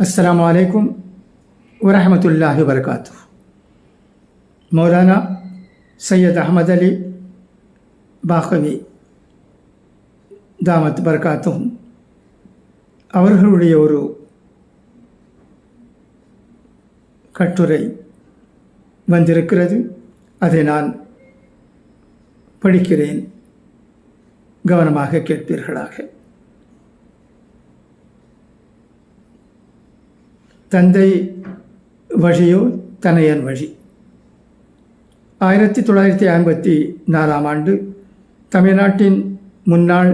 السلام عليكم ورحمة الله وبركاته மௌலானா சையத் அகமது அலி பாகவி தாமத் பர்காத்தும் அவர்களுடைய ஒரு கட்டுரை வந்திருக்கிறது அதை நான் படிக்கிறேன் கவனமாக கேட்பீர்களாக தந்தை வழியோ தனையன் வழி. ஆயிரத்தி தொள்ளாயிரத்தி ஐம்பத்தி நாலாம் ஆண்டு தமிழ்நாட்டின் முன்னாள்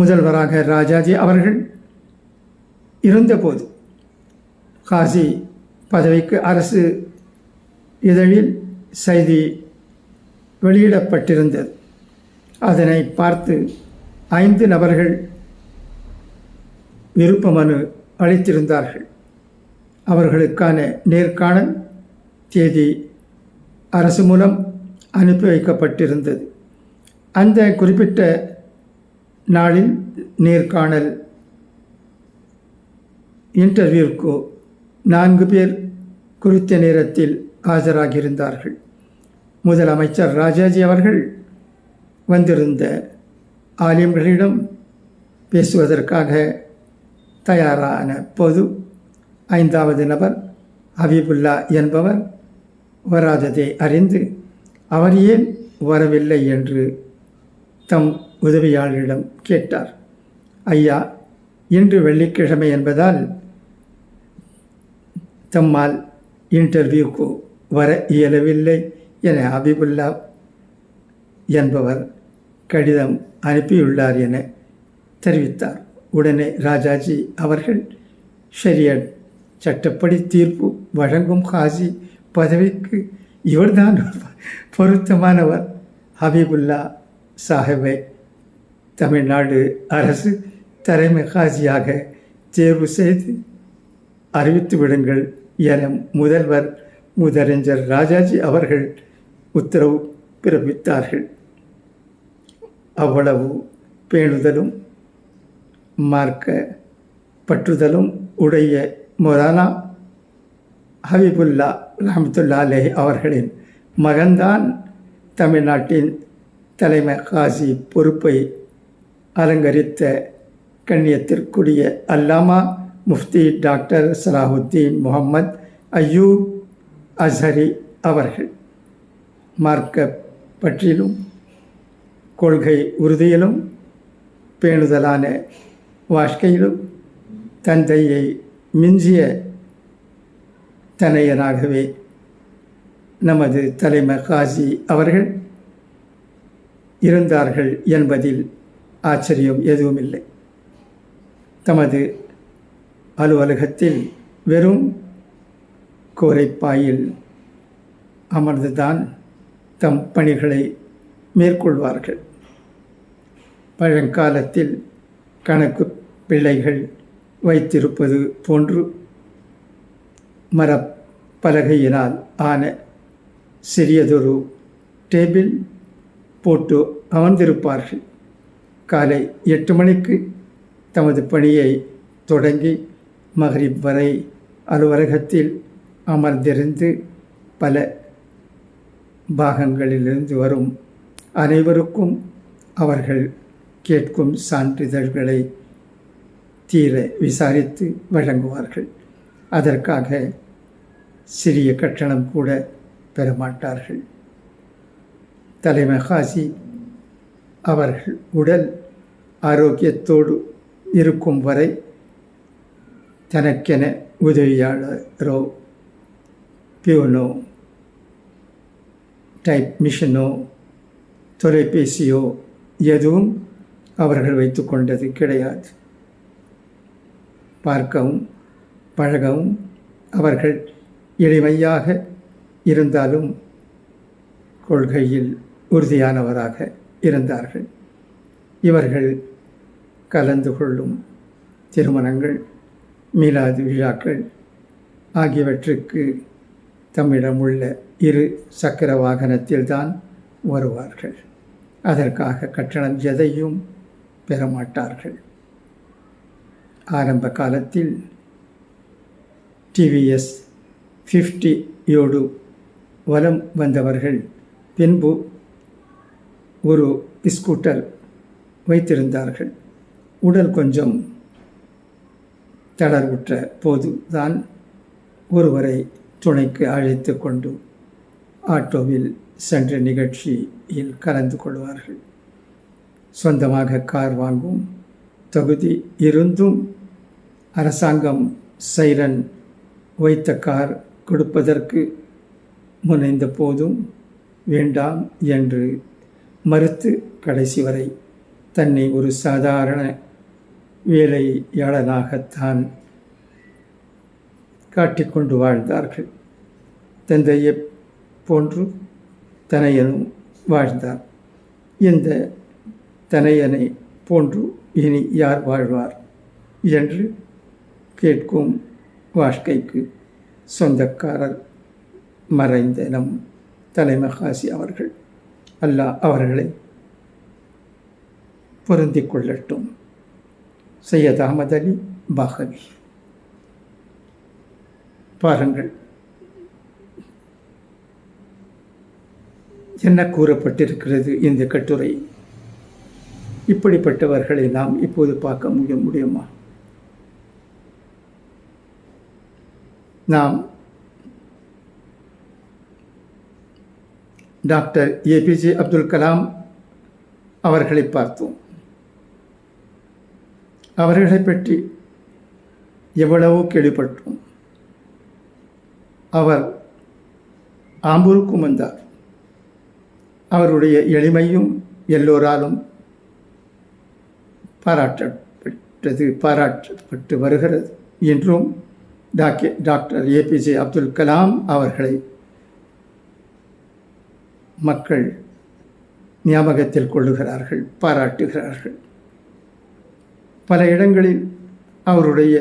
முதல்வராக ராஜாஜி அவர்கள் இருந்தபோது காசி பதவிக்கு அரசு இதழில் செய்தி வெளியிடப்பட்டிருந்தது. அதனை பார்த்து ஐந்து நபர்கள் விருப்ப மனு அளித்திருந்தார்கள். அவர்களுக்கான நேர்காணல் தேதி அரசு மூலம் அனுப்பி வைக்கப்பட்டிருந்தது. அந்த குறிப்பிட்ட நாளில் நேர்காணல் இன்டர்வியூக்கு நான்கு பேர் குறித்த நேரத்தில் ஆஜராகியிருந்தார்கள். முதலமைச்சர் ராஜாஜி அவர்கள் வந்திருந்த ஆலிம்களிடம் பேசுவதற்காக தயாரான போது ஐந்தாவது நபர் ஹபீபுல்லா என்பவர் வராததை அறிந்து அவர் ஏன் வரவில்லை? என்று தம் உதவியாளரிடம் கேட்டார். ஐயா இன்று வெள்ளிக்கிழமை என்பதால் தம்மால் இன்டர்வியூக்கு வர இயலவில்லை என ஹபீபுல்லா என்பவர் கடிதம் அனுப்பியுள்ளார் என தெரிவித்தார். உடனே ராஜாஜி அவர்கள் ஷரியட் சட்டப்படி தீர்ப்பு வழங்கும் ஹாஜி பதவிக்கு இவர்தான் பொருத்தமானவர். ஹபீபுல்லா சாஹிபை தமிழ்நாடு அரசு தலைமை ஹாஜியாக தேர்வு செய்து அறிவித்து விடுங்கள் என முதல்வர் முதலஞ்சர் ராஜாஜி அவர்கள் உத்தரவு பிறப்பித்தார்கள். அவ்வளவு பேணுதலும் மார்க்க பற்றுதலும் உடைய மொரானா ஹபீபுல்லா ரஹமத்துல்லா அலேஹி அவர்களின் மகன்தான் தமிழ்நாட்டின் தலைமை காசி பொறுப்பை அலங்கரித்த கண்ணியத்திற்குரிய அல்லாமா முஃப்தி டாக்டர் சலாஹுத்தீன் முகமது அய்யூப் அஸ்ஹரி அவர்கள். மார்க்க பற்றிலும் கொள்கை உறுதியிலும் பேணுதலான வாழ்க்கையிலும் தந்தையை மிஞ்சிய தனையனாகவே நமது தலைமை காசி அவர்கள் இருந்தார்கள் என்பதில் ஆச்சரியம் எதுவும் இல்லை தமது அலுவலகத்தில் வெறும் கோரைப்பாயில் அமர்ந்துதான் தம் பணிகளை மேற்கொள்வார்கள். பழங்காலத்தில் கணக்கு பிள்ளைகள் வைத்திருப்பது போன்று மரப்பலகையினால் ஆன சிறியதொரு டேபிள் போட்டு அமர்ந்திருப்பார்கள். காலை எட்டு மணிக்கு தமது பணியை தொடங்கி மகரிப் வரை அலுவலகத்தில் அமர்ந்திருந்து பல பாகங்களிலிருந்து வரும் அனைவருக்கும் அவர்கள் கேட்கும் சான்றிதழ்களை தீர விசாரித்து வழங்குவார்கள். அதற்காக சிறிய கட்டணம் கூட பெறமாட்டார்கள். தலைமை ஹாசி அவர்கள் உடல் ஆரோக்கியத்தோடு இருக்கும் வரை தனக்கென உதவியாளரோ பியூனோ டைப் மிஷினோ தொலைபேசியோ எதுவும் அவர்கள் வைத்துக்கொண்டது கிடையாது. பார்க்கவும் பழகவும் அவர்கள் எளிமையாக இருந்தாலும் கொள்கையில் உறுதியானவராக இருந்தார்கள். இவர்கள் கலந்து கொள்ளும் திருமணங்கள் மீலாது விழாக்கள் ஆகியவற்றுக்கு தம்மிடம் உள்ள இரு சக்கர வாகனத்தில்தான் வருவார்கள். அதற்காக கட்டணம் எதையும் பெறமாட்டார்கள் ஆரம்ப காலத்தில் டிவிஎஸ் ஃபிஃப்டியோடு வலம் வந்தவர்கள் பின்பு ஒரு ஸ்கூட்டர் வைத்திருந்தார்கள். உடல் கொஞ்சம் தளர்வுற்ற போது தான் ஒருவரை துணைக்கு அழைத்து கொண்டு ஆட்டோவில் சென்ற நிகழ்ச்சியில் கலந்து கொள்வார்கள். சொந்தமாக கார் வாங்கும் தகுதி இருந்தும் அரசாங்கம் சைரன் வைத்த கார் கொடுப்பதற்கு முனைந்த போதும் வேண்டாம் என்று மறுத்து கடைசி வரை தன்னை ஒரு சாதாரண வேலையாளனாகத்தான் காட்டிக்கொண்டு வாழ்ந்தார்கள். தந்தையை போன்று தனையனும் வாழ்ந்தார். இந்த தனையனை போன்று இனி யார் வாழ்வார்? என்று கேட்கும் வாழ்க்கைக்கு சொந்தக்காரர் மறைந்த நம் தலைமகாசி அவர்கள். அல்லாஹ் அவர்களை பொருந்திக் கொள்ளட்டும். சையத் அகமது அலி பாகவி. பாருங்கள். என்ன கூறப்பட்டிருக்கிறது இந்த கட்டுரை? இப்படிப்பட்டவர்களை நாம் இப்போது பார்க்க முடிய முடியுமா? நாம் டாக்டர் ஏபிஜே அப்துல் கலாம் அவர்களை பார்த்தோம். அவர்களை பற்றி எவ்வளவோ கேள்விப்பட்டோம். அவர் ஆம்பூருக்கும் வந்தார். அவருடைய எளிமையும் எல்லோராலும் பாராட்டப்பட்டது பாராட்டப்பட்டு வருகிறது என்றும் doctor doctor APJ Abdul Kalam அவர்களை மக்கள் ஞாபகத்தில் கொள்ளுகிறார்கள் பாராட்டுகிறார்கள். பல இடங்களில் அவருடைய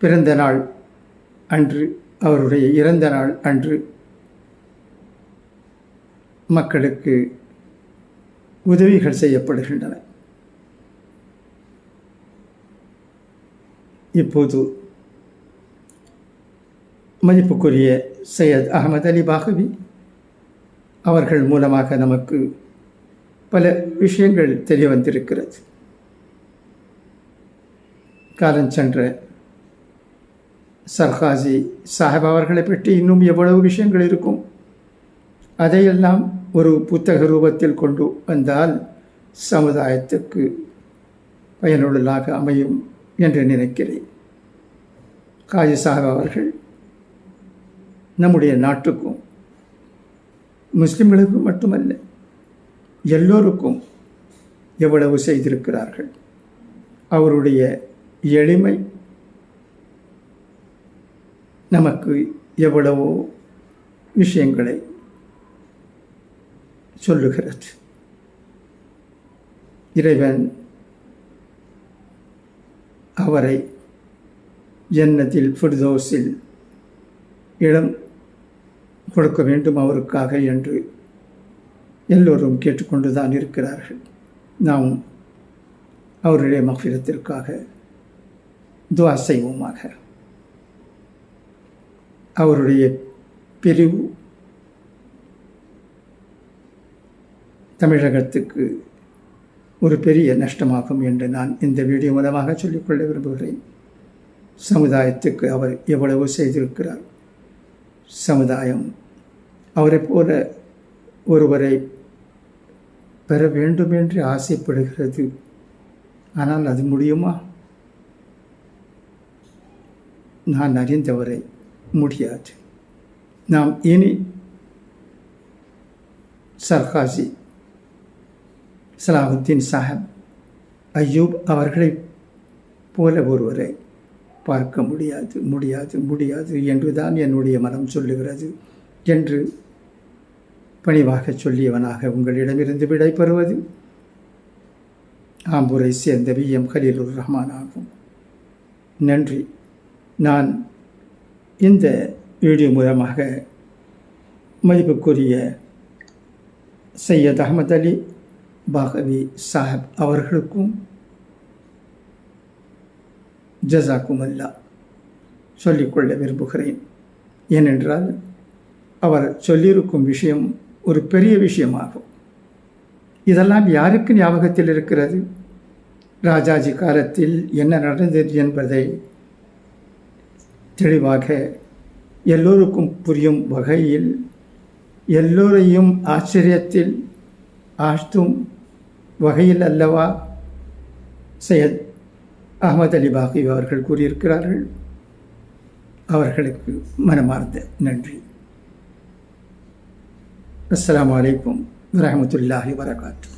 பிறந்த நாள் அன்று அவருடைய இறந்த நாள் அன்று மக்களுக்கு உதவிகள் செய்யப்படுகின்றன. இப்போது மதிப்புக்குரிய சையத் அகமது அலி பாகவி அவர்கள் மூலமாக நமக்கு பல விஷயங்கள் தெரிய வந்திருக்கிறது. காலஞ்சென்ற சர்காசி சாஹிப் அவர்களை பற்றி இன்னும் எவ்வளவு விஷயங்கள் இருக்கும்? அதையெல்லாம் ஒரு புத்தக ரூபத்தில் கொண்டு வந்தால் சமுதாயத்துக்கு பயனுள்ளதாக அமையும் என்று நினைக்கிறேன். காஜி சாஹிப் அவர்கள் நம்முடைய நாட்டுக்கும் முஸ்லிம்களுக்கும் மட்டுமல்ல எல்லோருக்கும் எவ்வளவு செய்திருக்கிறார்கள். அவருடைய எளிமை நமக்கு எவ்வளவோ விஷயங்களை சொல்லுகிறது. இறைவன் அவரை ஜன்னத்தில் ஃபுர்தோஸில் இடம் கொடுக்க வேண்டும் அவருக்காக என்று எல்லோரும் கேட்டுக்கொண்டு தான் இருக்கிறார்கள். நாம் அவருடைய மகிழத்திற்காக துவா செய்வோமாக. அவருடைய பிரிவு தமிழகத்துக்கு ஒரு பெரிய நஷ்டமாகும் என்று நான் இந்த வீடியோ மூலமாக சொல்லிக்கொள்ள விரும்புகிறேன். சமுதாயத்துக்கு அவர் எவ்வளவு செய்திருக்கிறார்? சமுதாயம் அவரை போல ஒருவரை பெற வேண்டும் என்று ஆசைப்படுகிறது. ஆனால் அது முடியுமா? நான் அறிந்தவரை முடியாது. நாம் இனி சர்காசி சலாஹுத்தீன் சாஹப் ஐயூப் அவர்களை போல ஒருவரை பார்க்க முடியாது முடியாது முடியாது என்றுதான் என்னுடைய மனம் சொல்லுகிறது என்று பணிவாக சொல்லியவனாக உங்களிடமிருந்து விடைபெறுவது ஆம்பூரை சேர்ந்த வி. எம். கலீலுர் ரஹ்மான் ஆகும். நன்றி. நான் இந்த வீடியோ மூலமாக மதிப்புக்குரிய சையத் அகமது அலி பாகவி சாஹிப் அவர்களுக்கும் ஜசாக்கும் அல்லா சொல்லிக்கொள்ள விரும்புகிறேன். ஏனென்றால் அவர் சொல்லியிருக்கும் விஷயம் ஒரு பெரிய விஷயமாகும். இதெல்லாம் யாருக்கு ஞாபகத்தில் இருக்கிறது? ராஜாஜி காலத்தில் என்ன நடந்தது என்பதை தெளிவாக எல்லோருக்கும் புரியும் வகையில் எல்லோரையும் ஆச்சரியத்தில் ஆழ்த்தும் வகையில் அல்லவா? சையத் அகமது அலி பாகி அவர்கள் கூறியிருக்கிறார்கள். அவர்களுக்கு மனமார்ந்த நன்றி. അസ്സാം വലൈക്കും വരഹമത്തല്ലാഹി വാത്തു